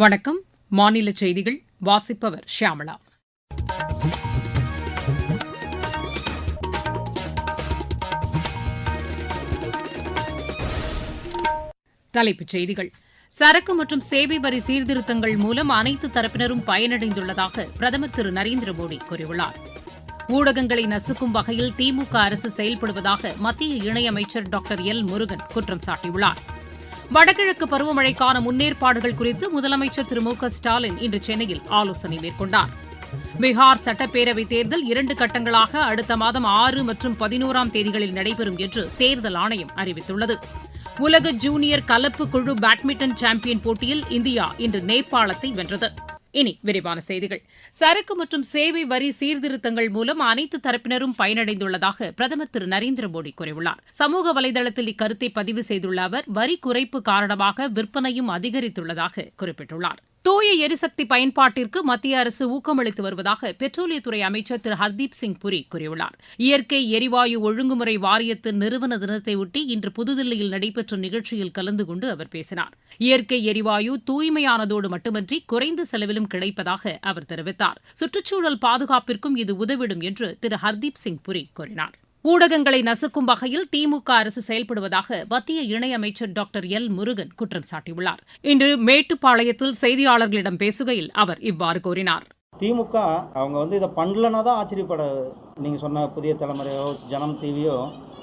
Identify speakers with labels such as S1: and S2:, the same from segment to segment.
S1: வணக்கம் மாநில செய்திகள் வாசிப்பவர் ஷியாமளா தலைப்புச் செய்திகள் சரக்கு மற்றும் சேவை வரி சீர்திருத்தங்கள் மூலம் அனைத்து தரப்பினரும் பயனடைந்துள்ளதாக பிரதமர் திரு நரேந்திர மோடி கூறியுள்ளார் ஊடகங்களை நசுக்கும் வகையில் திமுக அரசு செயல்படுவதாக மத்திய இணையமைச்சர் டாக்டர் எல் முருகன் குற்றம் சாட்டியுள்ளாா் வடகிழக்கு பருவமழைக்கான முன்னேற்பாடுகள் குறித்து முதலமைச்சர் திரு மு ஸ்டாலின் இன்று சென்னையில் ஆலோசனை மேற்கொண்டார் பீகார் சட்டப்பேரவைத் தேர்தல் இரண்டு கட்டங்களாக அடுத்த மாதம் ஆறு மற்றும் பதினோராம் தேதிகளில் நடைபெறும் என்று தேர்தல் ஆணையம் அறிவித்துள்ளது உலக ஜூனியர் கலப்பு குழு பேட்மிண்டன் சாம்பியன் போட்டியில் இந்தியா இன்று நேபாளத்தை வென்றது இனி விரிவான செய்திகள் சரக்கு மற்றும் சேவை வரி சீர்திருத்தங்கள் மூலம் அனைத்து தரப்பினரும் பயனடைந்துள்ளதாக பிரதமர் திரு நரேந்திர மோடி கூறியுள்ளார் சமூக வலைதளத்தில் இக்கருத்தை பதிவு செய்துள்ள அவர் வரி குறைப்பு காரணமாக விற்பனையும் அதிகரித்துள்ளதாக குறிப்பிட்டுள்ளாா் தூய எரிசக்தி பயன்பாட்டிற்கு மத்திய அரசு ஊக்கமளித்து வருவதாக பெட்ரோலியத்துறை அமைச்சர் திரு ஹர்தீப் சிங் புரி கூறியுள்ளார் இயற்கை எரிவாயு ஒழுங்குமுறை வாரியத்தின் நிறுவன தினத்தையொட்டி இன்று புதுதில்லியில் நடைபெற்ற நிகழ்ச்சியில் கலந்து கொண்டு அவர் பேசினார் இயற்கை எரிவாயு தூய்மையானதோடு மட்டுமன்றி குறைந்த செலவிலும் கிடைப்பதாக அவர் தெரிவித்தார் சுற்றுச்சூழல் பாதுகாப்பிற்கும் இது உதவிடும் என்று திரு ஹர்தீப் சிங் புரி கூறினார் ஊடகங்களை நசுக்கும் வகையில் திமுக அரசு செயல்படுவதாக மத்திய இணையமைச்சர் டாக்டர் எல் முருகன் குற்றம் சாட்டியுள்ளார் இன்று மேட்டுப்பாளையத்தில் செய்தியாளர்களிடம் பேசுகையில் அவர் இவ்வாறு கூறினார்
S2: திமுக அவங்க வந்து இதை பண்ணலன்னா தான் ஆச்சரியப்பட நீங்கள் சொன்ன புதிய தலைமுறையோ ஜனம் டிவியோ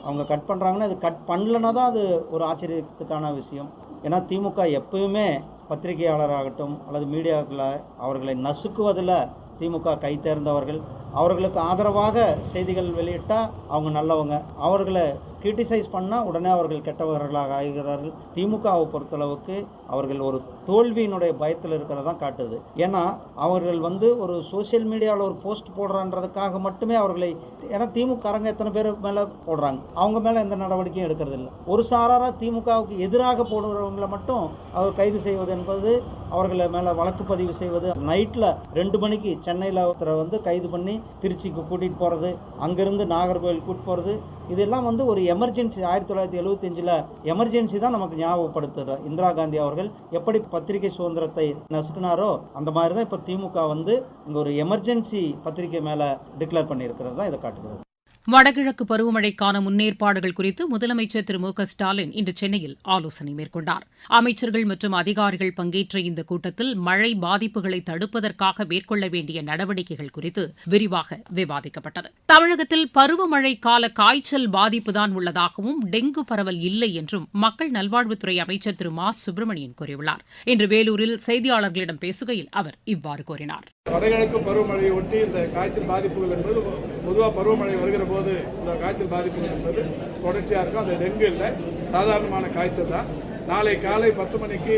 S2: அவங்க கட் பண்ணுறாங்கன்னா இது கட் பண்ணலன்னா தான் அது ஒரு ஆச்சரியத்துக்கான விஷயம் ஏன்னா திமுக எப்பயுமே பத்திரிகையாளராகட்டும் அல்லது மீடியாக்களை அவர்களை நசுக்குவதில் திமுக கை தேர்ந்தவர்கள் அவர்களுக்கு ஆதரவாக செய்திகள் வெளியிட்டால் அவங்க நல்லவங்க அவர்களை கிரிட்டிசைஸ் பண்ணால் உடனே அவர்கள் கெட்டவர்களாக ஆகிறார்கள் திமுகவை பொறுத்தளவுக்கு அவர்கள் ஒரு தோல்வியினுடைய பயத்தில் இருக்கிறதா காட்டுது ஏன்னா அவர்கள் வந்து ஒரு சோசியல் மீடியாவில் ஒரு போஸ்ட் போடுறான்றதுக்காக மட்டுமே அவர்களை ஏன்னா திமுகரங்க எத்தனை பேர் மேலே போடுறாங்க அவங்க மேலே எந்த நடவடிக்கையும் எடுக்கிறது இல்லை ஒரு சாராராக திமுகவுக்கு எதிராக போடுறவங்களை மட்டும் அவர் கைது செய்வது என்பது அவர்களை மேலே வழக்கு பதிவு செய்வது நைட்டில் ரெண்டு மணிக்கு சென்னையில் ஒருத்தரை வந்து கைது பண்ணி திருச்சிக்கு கூட்டிகிட்டு போகிறது அங்கேருந்து நாகர்கோவில் கூட்டிட்டு போகிறது இதெல்லாம் வந்து ஒரு எமர்ஜென்சி ஆயிரத்தி தொள்ளாயிரத்தி எழுபத்தஞ்சில் எமர்ஜென்சி தான் நமக்கு ஞாபகப்படுத்துகிற இந்திரா காந்தி அவர்கள் எப்படி பத்திரிகை சுதந்திரத்தை நசுக்கினாரோ அந்த மாதிரி தான் இப்போ திமுக வந்து இங்கே ஒரு எமர்ஜென்சி பத்திரிகை மேலே டிக்ளேர் பண்ணியிருக்கிறது தான் இதை காட்டுகிறது
S1: வடகிழக்கு பருவமழைக்கான முன்னேற்பாடுகள் குறித்து முதலமைச்சர் திரு மு க ஸ்டாலின் இன்று சென்னையில் ஆலோசனை மேற்கொண்டார் அமைச்சர்கள் மற்றும் அதிகாரிகள் பங்கேற்ற இந்த கூட்டத்தில் மழை பாதிப்புகளை தடுப்பதற்காக மேற்கொள்ள வேண்டிய நடவடிக்கைகள் குறித்து விரிவாக விவாதிக்கப்பட்டது தமிழகத்தில் பருவமழை கால காய்ச்சல் பாதிப்புதான் உள்ளதாகவும் டெங்கு பரவல் இல்லை என்றும் மக்கள் நல்வாழ்வுத்துறை அமைச்சர் திரு மா சுப்பிரமணியன் கூறியுள்ளார் இன்று வேலூரில் செய்தியாளர்களிடம் பேசுகையில் அவர் இவ்வாறு கூறினார்
S3: வடகிழக்கு பருவமழையை ஒட்டி இந்த காய்ச்சல் பாதிப்புகள் என்பது பொதுவாக பருவமழை வருகிற போது இந்த காய்ச்சல் பாதிப்பு என்பது தொடர்ச்சியாக இருக்கும் அந்த டெங்கு இல்லை சாதாரணமான காய்ச்சல் தான் நாளை காலை பத்து மணிக்கு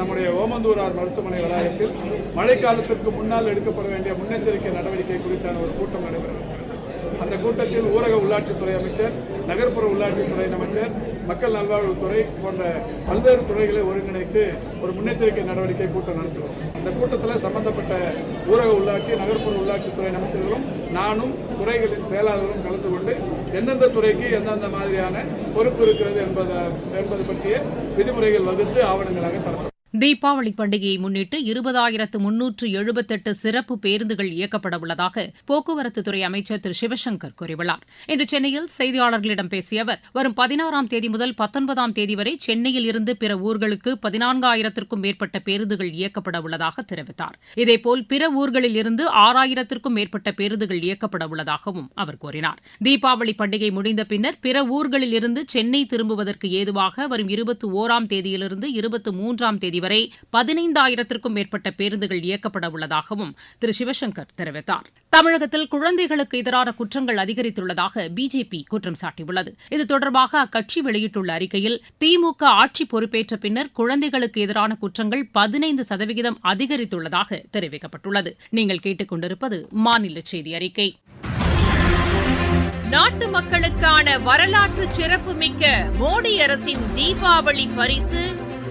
S3: நம்முடைய ஓமந்தூரார் மருத்துவமனை வளாகத்தில் மழைக்காலத்திற்கு முன்னால் எடுக்கப்பட வேண்டிய முன்னெச்சரிக்கை நடவடிக்கை குறித்தான ஒரு கூட்டம் நடைபெற அந்த கூட்டத்தில் ஊரக உள்ளாட்சித்துறை அமைச்சர் நகர்ப்புற உள்ளாட்சித்துறை அமைச்சர் மக்கள் நல்வாழ்வுத்துறை போன்ற பல்வேறு துறைகளை ஒருங்கிணைத்து ஒரு முன்னெச்சரிக்கை நடவடிக்கை கூட்டம் நடத்துகிறோம் அந்த கூட்டத்தில் சம்பந்தப்பட்ட ஊரக உள்ளாட்சி நகர்ப்புற உள்ளாட்சித்துறை அமைச்சர்களும் நானும் துறைகளின் செயலாளர்களும் கலந்து கொண்டு எந்தெந்த துறைக்கு எந்தெந்த மாதிரியான பொறுப்பு இருக்கிறது என்பதை என்பது பற்றிய விதிமுறைகள் வகுத்து ஆவணங்களாக தரப்படும்
S1: தீபாவளி பண்டிகையை முன்னிட்டு இருபதாயிரத்து முன்னூற்று எழுபத்தெட்டு சிறப்பு பேருந்துகள் இயக்கப்பட உள்ளதாக போக்குவரத்துத்துறை அமைச்சர் திரு சிவசங்கர் கூறியுள்ளார் இன்று சென்னையில் செய்தியாளர்களிடம் பேசிய அவர் வரும் பதினாறாம் தேதி முதல் பத்தொன்பதாம் தேதி வரை சென்னையில் இருந்து பிற ஊர்களுக்கு பதினான்காயிரத்திற்கும் மேற்பட்ட பேருந்துகள் இயக்கப்பட உள்ளதாக தெரிவித்தார் இதேபோல் பிற ஊர்களில் இருந்து ஆறாயிரத்திற்கும் மேற்பட்ட பேருந்துகள் இயக்கப்பட உள்ளதாகவும் அவர் கூறினார் தீபாவளி பண்டிகை முடிந்த பின்னர் பிற ஊர்களில் இருந்து சென்னை திரும்புவதற்கு ஏதுவாக வரும் இருபத்தி ஓராம் தேதியிலிருந்து இருபத்தி மூன்றாம் தேதி தேதி வரை பதினைந்தாயிரத்திற்கும் மேற்பட்ட பேருந்துகள் இயக்கப்பட உள்ளதாகவும் திரு சிவசங்கர் தெரிவித்தார் தமிழகத்தில் குழந்தைகளுக்கு எதிரான குற்றங்கள் அதிகரித்துள்ளதாக பிஜேபி குற்றம் சாட்டியுள்ளது இது தொடர்பாக அக்கட்சி வெளியிட்டுள்ள அறிக்கையில் திமுக ஆட்சி பொறுப்பேற்ற பின்னர் குழந்தைகளுக்கு எதிரான குற்றங்கள் பதினைந்து சதவிகிதம் அதிகரித்துள்ளதாக தெரிவிக்கப்பட்டுள்ளது நீங்கள் கேட்டுக்கொண்டிருப்பது மாநில செய்தி அறிக்கை
S4: நாட்டு மக்களுக்கான வரலாற்று சிறப்புமிக்க மோடி அரசின் தீபாவளி பரிசு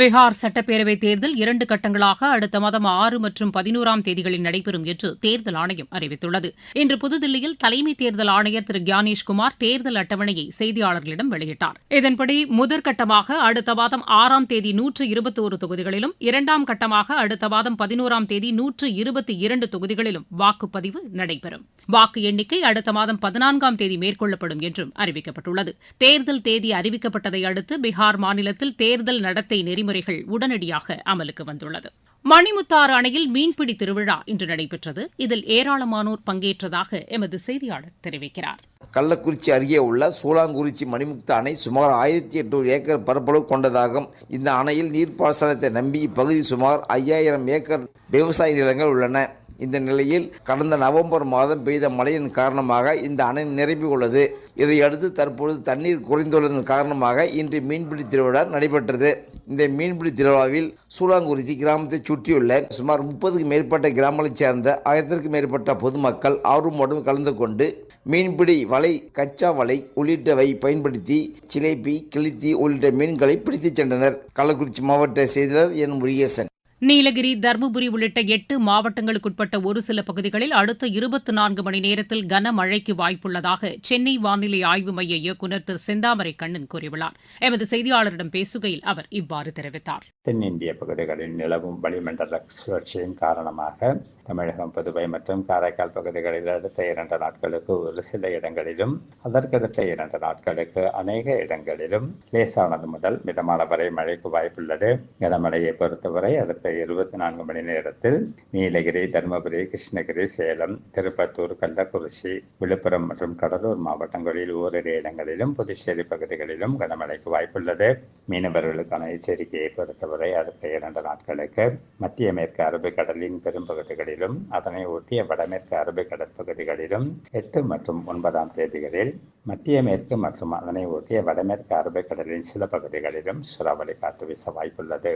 S1: பீகார் சட்டப்பேரவைத் தேர்தல் இரண்டு கட்டங்களாக அடுத்த மாதம் ஆறு மற்றும் பதினோராம் தேதிகளில் நடைபெறும் என்று தேர்தல் ஆணையம் அறிவித்துள்ளது இன்று புதுதில்லியில் தலைமை தேர்தல் ஆணையர் திரு குமார் தேர்தல் அட்டவணையை செய்தியாளர்களிடம் வெளியிட்டார் இதன்படி முதற்கட்டமாக அடுத்த மாதம் ஆறாம் தேதி நூற்று தொகுதிகளிலும் இரண்டாம் கட்டமாக அடுத்த மாதம் பதினோராம் தேதி நூற்று இருபத்தி இரண்டு தொகுதிகளிலும் வாக்குப்பதிவு நடைபெறும் வாக்கு எண்ணிக்கை அடுத்த மாதம் பதினான்காம் தேதி மேற்கொள்ளப்படும் என்றும் அறிவிக்கப்பட்டுள்ளது தேர்தல் தேதி அறிவிக்கப்பட்டதை அடுத்து பீகார் மாநிலத்தில் தேர்தல் நடத்தை நெறி நெறிமுறைகள் உடனடியாக அமலுக்கு வந்துள்ளது மணிமுத்தாறு அணையில் மீன்பிடி திருவிழா இன்று நடைபெற்றது இதில் ஏராளமானோர் பங்கேற்றதாக எமது செய்தியாளர் தெரிவிக்கிறார்
S5: கள்ளக்குறிச்சி அருகே உள்ள சூலாங்குறிச்சி மணிமுக்த அணை சுமார் ஆயிரத்தி எட்நூறு ஏக்கர் பரப்பளவு கொண்டதாகும் இந்த அணையில் நீர்ப்பாசனத்தை நம்பி இப்பகுதி சுமார் ஐயாயிரம் ஏக்கர் விவசாய நிலங்கள் உள்ளன இந்த நிலையில் கடந்த நவம்பர் மாதம் பெய்த மழையின் காரணமாக இந்த அணை நிரம்பி உள்ளது இதையடுத்து தற்பொழுது தண்ணீர் குறைந்துள்ளதன் காரணமாக இன்று மீன்பிடி திருவிழா நடைபெற்றது இந்த மீன்பிடி திருவிழாவில் சூளாங்குறிச்சி கிராமத்தை சுற்றியுள்ள சுமார் முப்பதுக்கு மேற்பட்ட கிராமங்களைச் சேர்ந்த ஆயிரத்திற்கும் மேற்பட்ட பொதுமக்கள் ஆர்வமோடும் கலந்து கொண்டு மீன்பிடி வலை கச்சா வலை உள்ளிட்டவை பயன்படுத்தி சிலேபி கிளித்தி உள்ளிட்ட மீன்களை பிடித்துச் சென்றனர் கள்ளக்குறிச்சி மாவட்ட செய்தியாளர் என் முருகேசன்
S1: நீலகிரி தருமபுரி உள்ளிட்ட எட்டு மாவட்டங்களுக்குட்பட்ட ஒரு சில பகுதிகளில் அடுத்த இருபத்தி நான்கு மணி நேரத்தில் கனமழைக்கு வாய்ப்புள்ளதாக சென்னை வானிலை ஆய்வு மைய இயக்குநர் திரு செந்தாமரை கண்ணன் கூறியுள்ளார் எமது செய்தியாளரிடம் பேசுகையில் அவர் இவ்வாறு தெரிவித்தார்
S6: தென்னிந்திய பகுதிகளில் நிலவும் வளிமண்டல சுழற்சியின் காரணமாக தமிழகம் புதுவை மற்றும் காரைக்கால் பகுதிகளில் அடுத்த இரண்டு நாட்களுக்கு ஒரு சில இடங்களிலும் அதற்கடுத்த இரண்டு நாட்களுக்கு அநேக இடங்களிலும் லேசானது முதல் மிதமான வரை மழைக்கு வாய்ப்புள்ளது கனமழையை பொறுத்தவரை அடுத்த இருபத்தி நான்கு மணி நேரத்தில் நீலகிரி தருமபுரி கிருஷ்ணகிரி சேலம் திருப்பத்தூர் கள்ளக்குறிச்சி விழுப்புரம் மற்றும் கடலூர் மாவட்டங்களில் ஓரிரு இடங்களிலும் புதுச்சேரி பகுதிகளிலும் கனமழைக்கு வாய்ப்புள்ளது மீனவர்களுக்கான எச்சரிக்கையை பொறுத்தவரை அடுத்த இரண்டு நாட்களுக்கு மத்திய மேற்கு அரபிக்கடலின் பெரும்பகுதிகளிலும் அதனை ஒட்டிய வடமேற்கு அரபிக்கடல் பகுதிகளிலும் எட்டு மற்றும் ஒன்பதாம் தேதிகளில் மத்திய மேற்கு மற்றும் அதனை ஒட்டிய வடமேற்கு அரபிக்கடலின் சில பகுதிகளிலும் சூறாவளி காற்று வீச வாய்ப்புள்ளது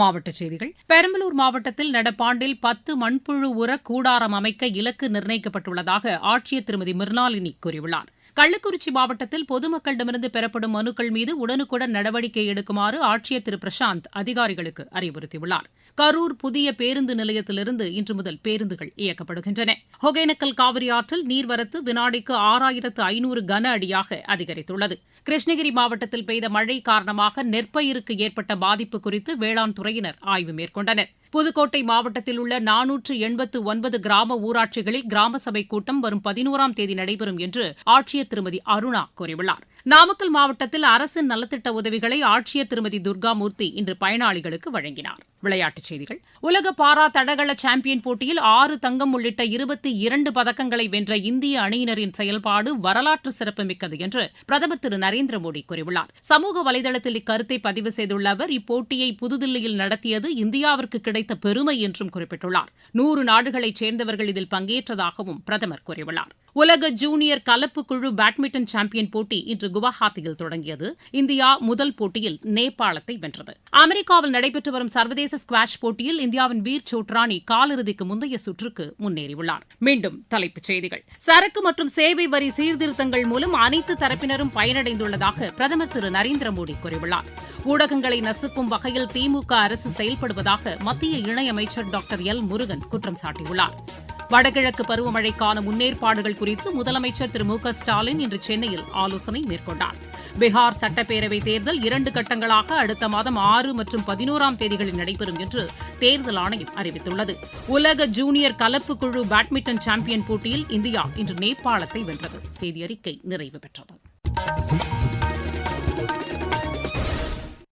S1: மாவட்டச் செய்திகள் பெரம்பலூர் மாவட்டத்தில் நடப்பாண்டில் பத்து மண்புழு உர கூடாரம் அமைக்க இலக்கு நிர்ணயிக்கப்பட்டுள்ளதாக ஆட்சியர் திருமதி மிர்னாலினி கூறியுள்ளார் கள்ளக்குறிச்சி மாவட்டத்தில் பொதுமக்களிடமிருந்து பெறப்படும் மனுக்கள் மீது உடனுக்குடன் நடவடிக்கை எடுக்குமாறு ஆட்சியர் திரு பிரசாந்த் அதிகாரிகளுக்கு அறிவுறுத்தியுள்ளாா் கரூர் புதிய பேருந்து நிலையத்திலிருந்து இன்று முதல் பேருந்துகள் இயக்கப்படுகின்றன ஒகேனக்கல் காவிரி ஆற்றில் நீர்வரத்து வினாடிக்கு ஆறாயிரத்து ஐநூறு கன அடியாக அதிகரித்துள்ளது கிருஷ்ணகிரி மாவட்டத்தில் பெய்த மழை காரணமாக நெற்பயிருக்கு ஏற்பட்ட பாதிப்பு குறித்து வேளாண் துறையினர் ஆய்வு மேற்கொண்டனர் புதுக்கோட்டை மாவட்டத்தில் உள்ள நானூற்று எண்பத்து ஒன்பது கிராம ஊராட்சிகளில் கிராம சபை கூட்டம் வரும் பதினோராம் தேதி நடைபெறும் என்று ஆட்சியர் திருமதி அருணா கூறியுள்ளார் நாமக்கல் மாவட்டத்தில் அரசின் நலத்திட்ட உதவிகளை ஆட்சியர் திருமதி துர்காமூர்த்தி இன்று பயனாளிகளுக்கு வழங்கினார் விளையாட்டுச் செய்திகள் உலக பாரா தடகள சாம்பியன் போட்டியில் ஆறு தங்கம் உள்ளிட்ட இருபத்தி இரண்டு பதக்கங்களை வென்ற இந்திய அணியினரின் செயல்பாடு வரலாற்று சிறப்புமிக்கது என்று பிரதமர் திரு நரேந்திர மோடி கூறியுள்ளார் சமூக வலைதளத்தில் இக்கருத்தை பதிவு செய்துள்ள அவர் இப்போட்டியை புதுதில்லியில் நடத்தியது இந்தியாவிற்கு கிடைத்த பெருமை என்றும் குறிப்பிட்டுள்ளார் நூறு நாடுகளைச் சேர்ந்தவர்கள் இதில் பங்கேற்றதாகவும் பிரதமர் கூறியுள்ளார் உலக ஜூனியர் கலப்பு குழு பேட்மிண்டன் சாம்பியன் போட்டி இன்று குவஹாத்தியில் தொடங்கியது இந்தியா முதல் போட்டியில் நேபாளத்தை வென்றது அமெரிக்காவில் நடைபெற்று வரும் சர்வதேச ஸ்குவாஷ் போட்டியில் இந்தியாவின் வீர் சோட்ரானி காலிறுதிக்கு முந்தைய சுற்றுக்கு முன்னேறியுள்ளார் மீண்டும் தலைப்புச் செய்திகள் சரக்கு மற்றும் சேவை வரி சீர்திருத்தங்கள் மூலம் அனைத்து தரப்பினரும் பயனடைந்துள்ளதாக பிரதமர் திரு நரேந்திர மோடி கூறியுள்ளார் ஊடகங்களை நசுக்கும் வகையில் திமுக அரசு செயல்படுவதாக மத்திய இணையமைச்சர் டாக்டர் எல் முருகன் குற்றம் சாட்டியுள்ளாா் வடகிழக்கு பருவமழைக்கான முன்னேற்பாடுகள் குறித்து முதலமைச்சர் திரு மு ஸ்டாலின் இன்று சென்னையில் ஆலோசனை மேற்கொண்டார் பீகார் சட்டப்பேரவை தேர்தல் இரண்டு கட்டங்களாக அடுத்த மாதம் ஆறு மற்றும் பதினோராம் தேதிகளில் நடைபெறும் என்று தேர்தல் ஆணையம் அறிவித்துள்ளது உலக ஜூனியர் கலப்பு குழு பேட்மிண்டன் சாம்பியன் போட்டியில் இந்தியா இன்று நேபாளத்தை வென்றது செய்தி அறிக்கை நிறைவு பெற்றது